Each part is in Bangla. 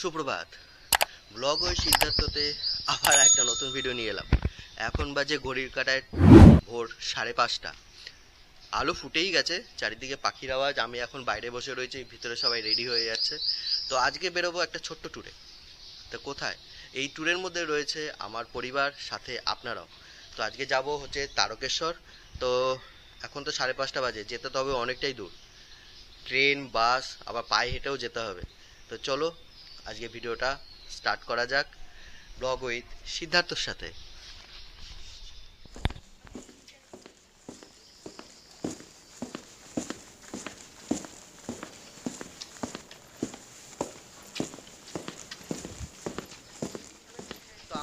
সুপ্রভাত। ব্লগ ওই সিদ্ধার্থতে আবার একটা নতুন ভিডিও নিয়ে এলাম। এখন বাজে ঘড়ির কাটায় ভোর সাড়ে পাঁচটা। আলো ফুটেই গেছে, চারিদিকে পাখির আওয়াজ, আমি এখন বাইরে বসে রয়েছি, ভিতরে সবাই রেডি হয়ে যাচ্ছে। তো আজকে বেরোবো একটা ছোট্ট ট্যুরে তো কোথায়? এই ট্যুরের মধ্যে রয়েছে আমার পরিবার, সাথে আপনারাও। তো আজকে যাব হচ্ছে তারকেশ্বর। তো এখন তো সাড়ে পাঁচটা বাজে, যেতে তো হবে অনেকটাই দূর। ট্রেন, বাস, আবার পায়ে হেঁটেও যেতে হবে। তো চলো আজকে ভিডিওটা স্টার্ট করা যাক ব্লগ উইথ সিদ্ধার্থর সাথে।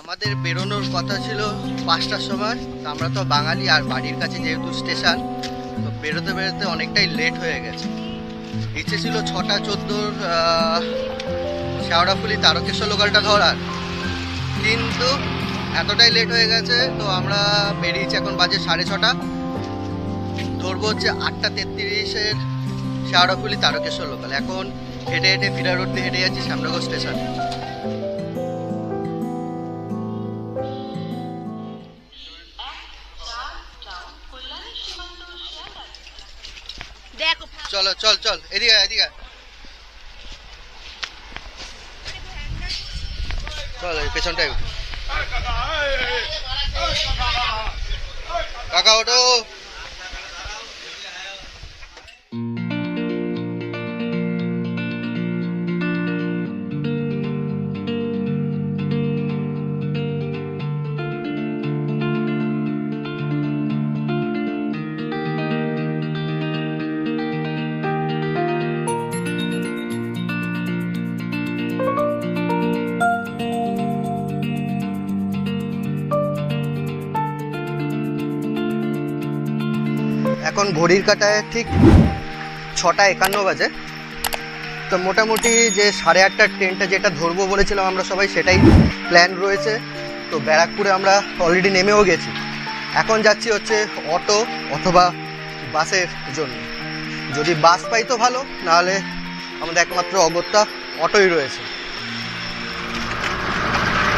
আমাদের বেরোনোর কথা ছিল পাঁচটার সময়, তো আমরা তো বাঙালি আর বাড়ির কাছে যেহেতু স্টেশন, তো বেরোতে বেরোতে অনেকটাই লেট হয়ে গেছে। ইচ্ছে ছিল ছটা চোদ্দোর শেওড়াফুলি তারকেশ্বর লোকালটা ধরার। কিন্তু এতটাই লেট হয়ে গেছে তো আমরা বেরিয়েছি এখন বাজে সাড়ে ছটা। ধরবো হচ্ছে আটটা তেত্রিশের শেওড়াফুলি তারকেশ্বর লোকাল। এখন হেঁটে হেঁটে ফিরা রোড দিয়ে হেঁটে যাচ্ছি শ্যামনগর স্টেশন। দেখো চলো চল চল এদিকে এদিকে চল এই পেছনটাই উঠি। কাকা ওটো এখন ঘড়ির কাটায় ঠিক ছটা একান্ন বাজে। তো মোটামুটি যে সাড়ে আটটার ট্রেনটা যেটা ধরবো বলেছিলাম আমরা সবাই, সেটাই প্ল্যান রয়েছে। তো ব্যারাকপুরে আমরা অলরেডি নেমেও গেছি। এখন যাচ্ছি হচ্ছে অটো অথবা বাসের জন্য। যদি বাস পাই তো ভালো, নাহলে আমাদের একমাত্র অগত্যা অটোই রয়েছে।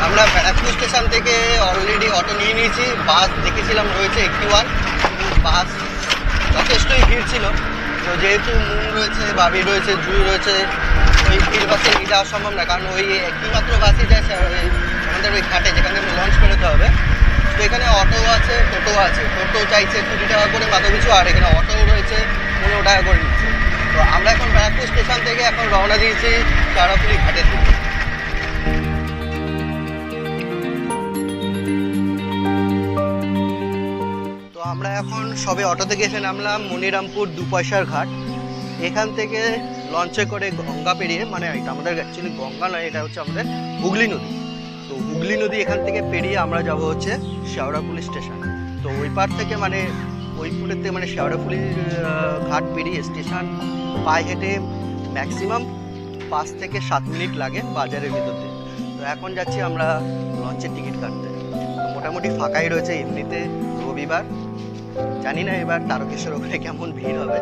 আমরা ব্যারাকপুর স্টেশন থেকে অলরেডি অটো নিয়ে নিয়েছি, বাস দেখেছিলাম রয়েছে একটি ওয়ান বাস যথেষ্টই ভিড় ছিল। তো যেহেতু মুন রয়েছে, বাবি রয়েছে, জুই রয়েছে, ওই ভিড় বাসে নিয়ে যাওয়া সম্ভব না, কারণ ওই একটি মাত্র বাসই যায় আমাদের ওই ঘাটে, যেখান লঞ্চ বেরোতে হবে। তো এখানে অটো আছে, টোটো আছে। টোটো চাইছে কুড়ি টাকা করে মাথা পিছু আর। এখানে অটো রয়েছে পনেরো টাকা করে নিচ্ছে। তো আমরা এখন ব্যারাকপুর স্টেশন থেকে এখন রওনা দিয়েছি চারাপুরি ঘাটের দিকে আমরা এখন সবে অটো থেকে এসে নামলাম মনিরামপুর দু পয়সার ঘাট। এখান থেকে লঞ্চে করে গঙ্গা পেরিয়ে মানে এটা আমাদের অ্যাকচুয়ালি গঙ্গা নয়, এটা হচ্ছে আমাদের হুগলি নদী। তো হুগলি নদী এখান থেকে পেরিয়ে আমরা যাব হচ্ছে শেওড়াফুলি স্টেশন। তো ওই পার থেকে মানে ওই পুরের থেকে মানে শেওড়াফুলি ঘাট পেরিয়ে স্টেশন পায়ে হেঁটে ম্যাক্সিমাম পাঁচ থেকে সাত মিনিট লাগে বাজারের ভিতরে তো এখন যাচ্ছি আমরা লঞ্চের টিকিট কাটতে। মোটামুটি ফাঁকাই রয়েছে, এমনিতে রবিবার। জানি না এবার তারকেশ্বর ওখানে কেমন ভিড় হবে।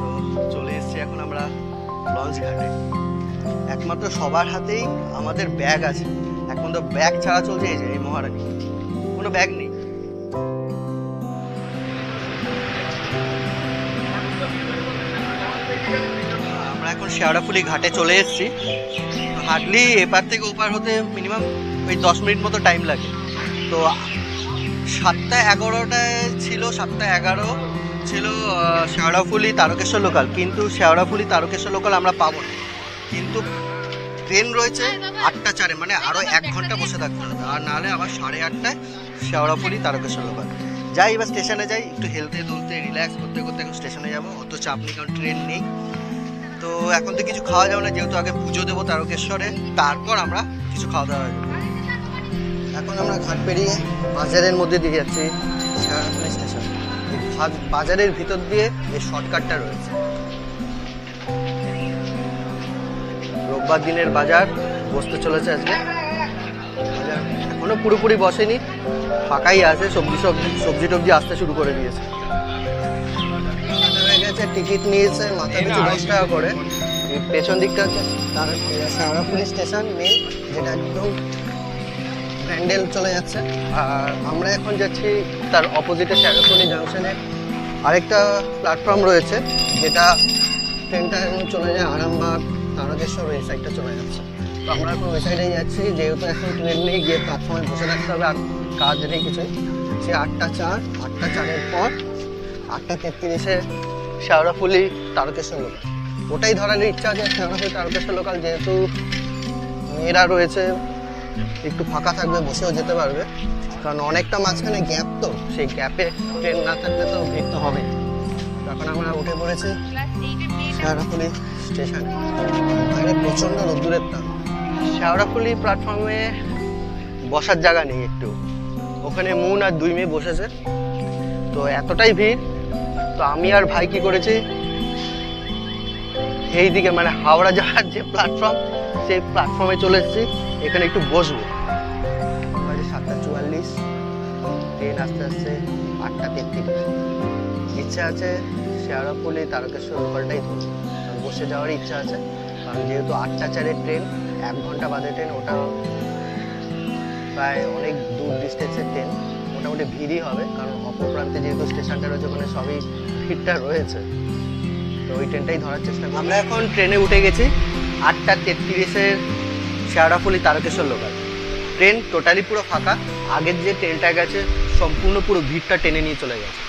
তো চলে এসেছি এখন আমরা লঞ্চ ঘাটে। একমাত্র সবার হাতেই আমাদের ব্যাগ আছে। এখন তো ব্যাগ ছাড়া চলছে এই যে, এই মহারানী। কোনো ব্যাগ নেই। আমরা এখন শেওড়াফুলি ঘাটে চলে এসেছি। হার্ডলি এপার থেকে ওপার হতে মিনিমাম ওই দশ মিনিট মতো টাইম লাগে। তো সাতটা এগারোটায় ছিল, সাতটা এগারো ছিল শেওড়াফুলি তারকেশ্বর লোকাল কিন্তু শেওড়াফুলি তারকেশ্বর লোকাল আমরা পাবো না। কিন্তু ট্রেন রয়েছে আটটা চারে মানে আরও এক ঘণ্টা বসে থাকতে হবে। আর নাহলে আবার সাড়ে আটটায় শেওড়াফুলি তারকেশ্বর লোকাল যাই এবার স্টেশনে যাই, একটু হেলতে দুলতে রিল্যাক্স করতে করতে এখন স্টেশনে যাব, অত চাপ নেই, কারণ ট্রেন নেই। তো এখন তো কিছু খাওয়া যাবে না, যেহেতু আগে পুজো দেবো তারকেশ্বরে, তারপর আমরা কিছু খাওয়া দাওয়া এখন আমরা ঘাট পেরিয়ে বাজারের মধ্যে দিয়ে যাচ্ছি শেয়ারপুলি স্টেশন বাজারের ভিতর দিয়ে এই শর্টকাটটা রয়েছে। রোববার দিনের বাজার বসতে চলেছে আজকে। বাজার এখনও পুরোপুরি বসেনি ফাঁকাই আছে সবজি সবজি সবজি টবজি আসতে শুরু করে দিয়েছে। গেছে টিকিট নিয়েছে মাথা পিছু দশ টাকা করে। পেছন দিকটা হচ্ছে তার শেওড়াফুলি স্টেশন মেন যেটা একদম ব্যান্ডেল চলে যাচ্ছে। আর আমরা এখন যাচ্ছি তার অপোজিটে শেওড়াফুলি জাংশনে আরেকটা প্ল্যাটফর্ম রয়েছে, যেটা ট্রেনটা এখন চলে যায়, আরামবাগ, তারকেশ্বর, এই সাইডটা চলে যাচ্ছে। তো আমরা এখন ওই সাইডেই যাচ্ছি, যেহেতু এখন ট্রেন নেই, গিয়ে প্ল্যাটফর্মে বসে থাকতে হবে, আর কাজ নেই কিছুই। সে আটটা চার, আটটা চারের পর আটটা তেত্রিশে শেওড়াফুলি তারকেশ্বর লোকাল ওটাই ধরার ইচ্ছা আছে শেওড়াফুলি তারকেশ্বর লোকাল যেহেতু মেয়েরা রয়েছে একটু ফাঁকা থাকবে, বসেও যেতে পারবে। কারণ অনেকটা মাঝখানে গ্যাপ তো, সেই গ্যাপে ট্রেন না থাকলে তো ভিড় তো হবেই। তখন আমরা উঠে পড়েছি শেওড়াফুলি স্টেশনে বাইরে প্রচণ্ড রোদ্দুরের তাপ। শেওড়াফুলি প্ল্যাটফর্মে বসার জায়গা নেই একটু। ওখানে মুন আর দুই মেয়ে বসেছে। তো এতটাই ভিড়, তো আমি আর ভাই কি করেছি? এই দিকে মানে হাওড়া যাওয়ার যে প্ল্যাটফর্ম সেই প্ল্যাটফর্মে চলে এসেছি। এখানে একটু বসবো। সাতটা চুয়াল্লিশ। ট্রেন আস্তে আস্তে আটটা তেত্রিশ। ইচ্ছা আছে শেয়ারাপুলি তারকেশ্বর লোকালটাই ধরবো। বসে যাওয়ার ইচ্ছা আছে। কারণ যেহেতু আটটা চারের ট্রেন এক ঘণ্টা বাদে ট্রেন ওটা প্রায় অনেক দূর ডিস্টেন্সের ট্রেন মোটামুটি ভিড়ই হবে, কারণ অপর প্রান্তে যেহেতু স্টেশনটা রয়েছে, ওখানে সবই ভিড়টা রয়েছে। তো ওই ট্রেনটাই ধরার চেষ্টা আমরা এখন ট্রেনে উঠে গেছি। আটটা তেত্রিশের Sheoraphuli Tarakeswar local. Train totally পুরো ফাঁকা, আগের যে ট্রেনটা গেছে, সম্পূর্ণ পুরো ভিড়টা টেনে নিয়ে চলে গেছে।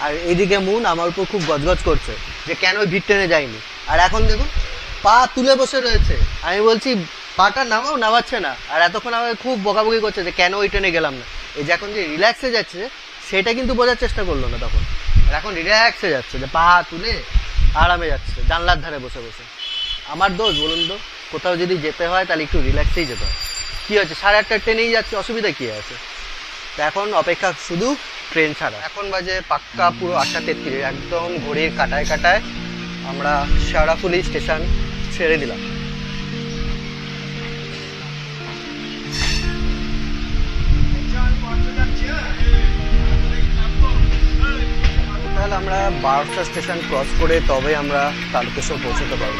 আর এদিকে মন আমার উপর খুব গজগজ করছে যে কেন ওই ভিড় টেনে যায়নি। আর এখন দেখুন, পা তুলে বসে রয়েছে। আমি বলছি, পাটা নামাও, নামাচ্ছে না। আর এতক্ষণ আমাকে খুব বকাবকি করছে যে কেন ওই ট্রেনে গেলাম না। এই যে এখন যে রিল্যাক্সে যাচ্ছে, সেটা কিন্তু বোঝার চেষ্টা করল না তখন। আর এখন রিল্যাক্সে যাচ্ছে, যে পা তুলে আরামে যাচ্ছে, জানলার ধারে বসে বসে। আমার দোষ বলুন তো? কোথাও যদি যেতে হয়, তাহলে একটু রিল্যাক্সেই যেতে হয়। কী হচ্ছে সাড়ে আটটার ট্রেনেই যাচ্ছে, অসুবিধা কী আছে? তো এখন অপেক্ষা শুধু ট্রেন ছাড়া। এখন বাজে পাক্কা পুরো আটটা তেত্রিশ, একদম ঘড়ির কাটায় কাটায় আমরা শেওড়াফুলি স্টেশন ছেড়ে দিলাম। তাহলে আমরা বারোটা স্টেশন ক্রস করে তবে আমরা তারকেশ্বর পৌঁছতে পারব।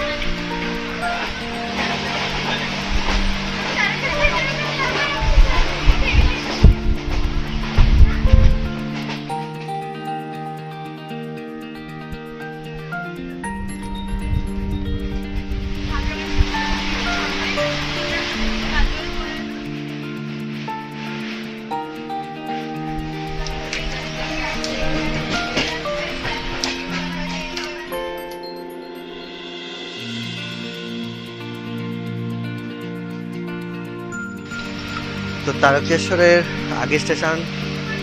তারকেশ্বরের আগে স্টেশন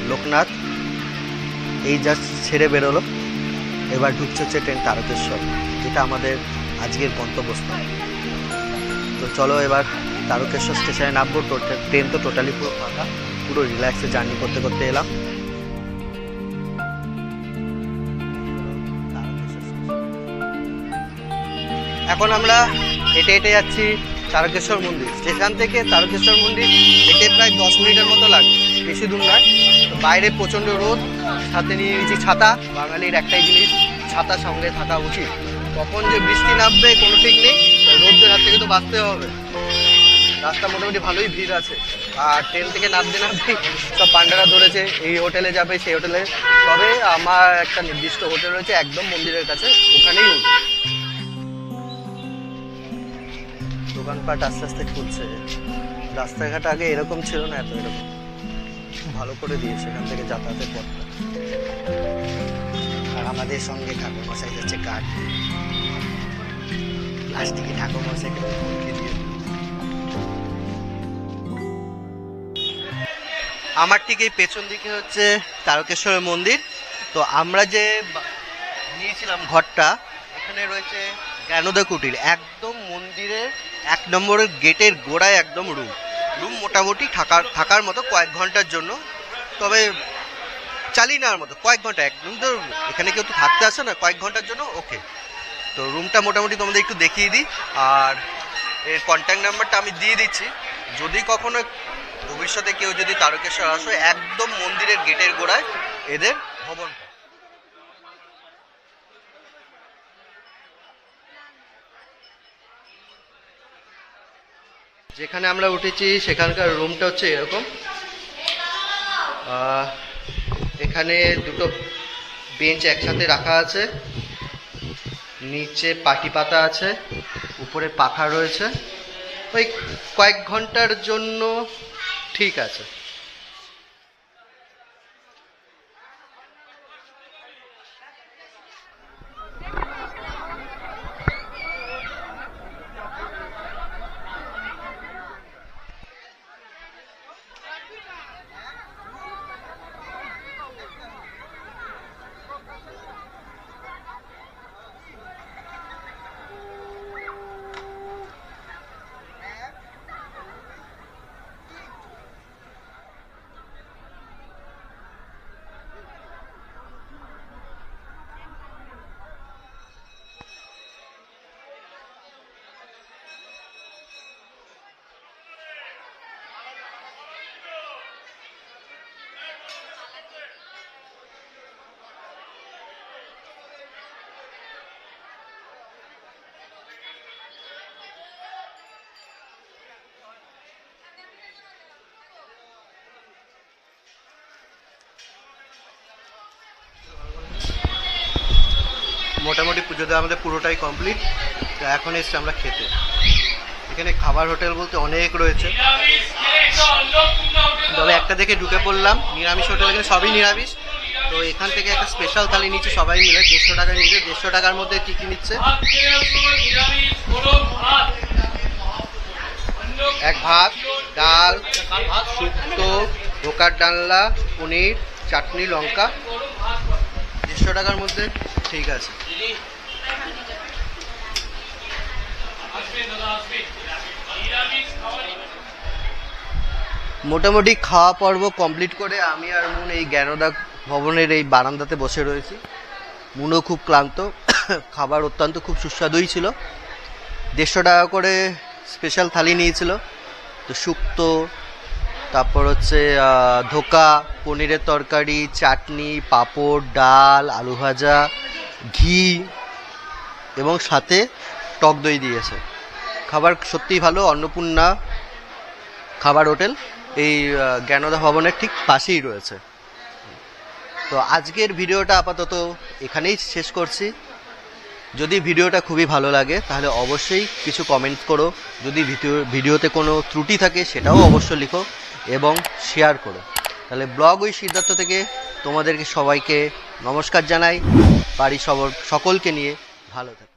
লোকনাথ। এই জাস্ট ছেড়ে বেরোলো। এবার ঢুকছে হচ্ছে ট্রেন তারকেশ্বর, যেটা আমাদের আজকের গন্তব্যস্থল। তো চলো এবার তারকেশ্বর স্টেশনে নামবো। ট্রেন তো টোটালি পুরো ফাঁকা, পুরো রিল্যাক্সে জার্নি করতে করতে এলাম। এখন আমরা হেঁটে হেঁটে যাচ্ছি তারকেশ্বর মন্দির। স্টেশন থেকে তারকেশ্বর মন্দির হেঁটে প্রায় দশ মিনিটের মতো লাগে। বেশি দূর নয়। বাইরে প্রচণ্ড রোদ। সাথে নিয়ে নিয়েছি ছাতা। বাঙালির একটাই জিনিস, ছাতা সঙ্গে থাকা উচিত। কখন যে বৃষ্টি নামবে কোনো ঠিক নেই। রোদের হাত থেকে তো বাঁচতে হবে। রাস্তা মোটামুটি ভালোই ভিড় আছে। আর ট্রেন থেকে নামতে নামতে সব পান্ডারা ধরেছে, এই হোটেলে যাবে, সেই হোটেলে। তবে আমার একটা নির্দিষ্ট হোটেল রয়েছে, একদম মন্দিরের কাছে। ওখানেই উঠবে। দোকানপাট আস্তে আস্তে খুলছে। রাস্তাঘাট আগে এরকম ছিল না, এত এরকম। ভালো করে দিয়েছে, এখান থেকে যাতায়াতের পথটা। আর আমাদের সঙ্গে ঠাকুর মশাই যাচ্ছে কাঠ। প্লাস্টিকে ঠাকুর মশাইকে দিয়ে আমার ঠিক এই পেছন দিকে হচ্ছে তারকেশ্বরের মন্দির। তো আমরা যে নিয়েছিলাম ঘরটা, এখানে রয়েছে জ্ঞানোদয় কুটির। একদম মন্দিরের এক নম্বরের গেটের গোড়ায় একদম রুম রুম মোটামুটি থাকার থাকার মতো কয়েক ঘণ্টার জন্য। তবে চালিয়ে নেওয়ার মতো, কয়েক ঘণ্টা একদম তো এখানে কেউ তো থাকতে আসে না, কয়েক ঘণ্টার জন্য ওকে তো রুমটা মোটামুটি তোমাদের একটু দেখিয়ে দিই। আর এর কন্ট্যাক্ট নাম্বারটা আমি দিয়ে দিচ্ছি। যদি কখনো ভবিষ্যতে কেউ যদি তারকেশ্বর আসো, একদম মন্দিরের গেটের গোড়ায় এদের ভবনটা। যেখানে আমরা উঠেছি, সেখানকার রুমটা হচ্ছে এরকম। এখানে দুটো বেঞ্চ একসাথে রাখা আছে। নিচে পাটি পাতা আছে, উপরে পাখা রয়েছে। ওই কয়েক ঘণ্টার জন্য ঠিক আছে। すごい! মোটামুটি পুজোতে আমাদের পুরোটাই কমপ্লিট তো এখন এসছি আমরা খেতে। এখানে খাবার হোটেল বলতে অনেক রয়েছে। তবে একটা দেখে ঢুকে পড়লাম। নিরামিষ হোটেল এখানে সবই নিরামিষ। তো এখান থেকে একটা স্পেশাল থালি নিচ্ছে সবাই মিলে। দেড়শো টাকা নিচ্ছে। দেড়শো টাকার মধ্যে কী কী নিচ্ছে? এক ভাত, ডাল, শুক্তো, ধোকার ডালনা, পনির, চাটনি, লঙ্কা। দেড়শো টাকার মধ্যে, ঠিক আছে। মোটামুটি খাওয়া পর্ব কমপ্লিট করে আমি আর মুন এই জ্ঞানদা ভবনের এই বারান্দাতে বসে রয়েছি। মুনও খুব ক্লান্ত, খাবার অত্যন্ত খুব সুস্বাদুই ছিল। দেড়শো টাকা করে স্পেশাল থালি নিয়েছিল। তো শুক্তো তারপর হচ্ছে ধোকা, পনিরের তরকারি, চাটনি, পাঁপড়, ডাল, আলু ভাজা, ঘি এবং সাথে টক দই দিয়েছে। খাবার সত্যিই ভালো, অন্নপূর্ণা খাবার হোটেল। এই জ্ঞানদা ভবনের ঠিক পাশেই রয়েছে। তো আজকের ভিডিওটা আপাতত এখানেই শেষ করছি। যদি ভিডিওটা খুবই ভালো লাগে, তাহলে অবশ্যই কিছু কমেন্ট করো। যদি ভিডিও, ভিডিওতে কোনো ত্রুটি থাকে, সেটাও অবশ্যই লিখো। এবং শেয়ার করো। তাহলে ব্লগ ওই সিদ্ধার্থ থেকে তোমাদেরকে সবাইকে নমস্কার জানাই। বাড়ি সবর সকলকে নিয়ে ভালো থাকো।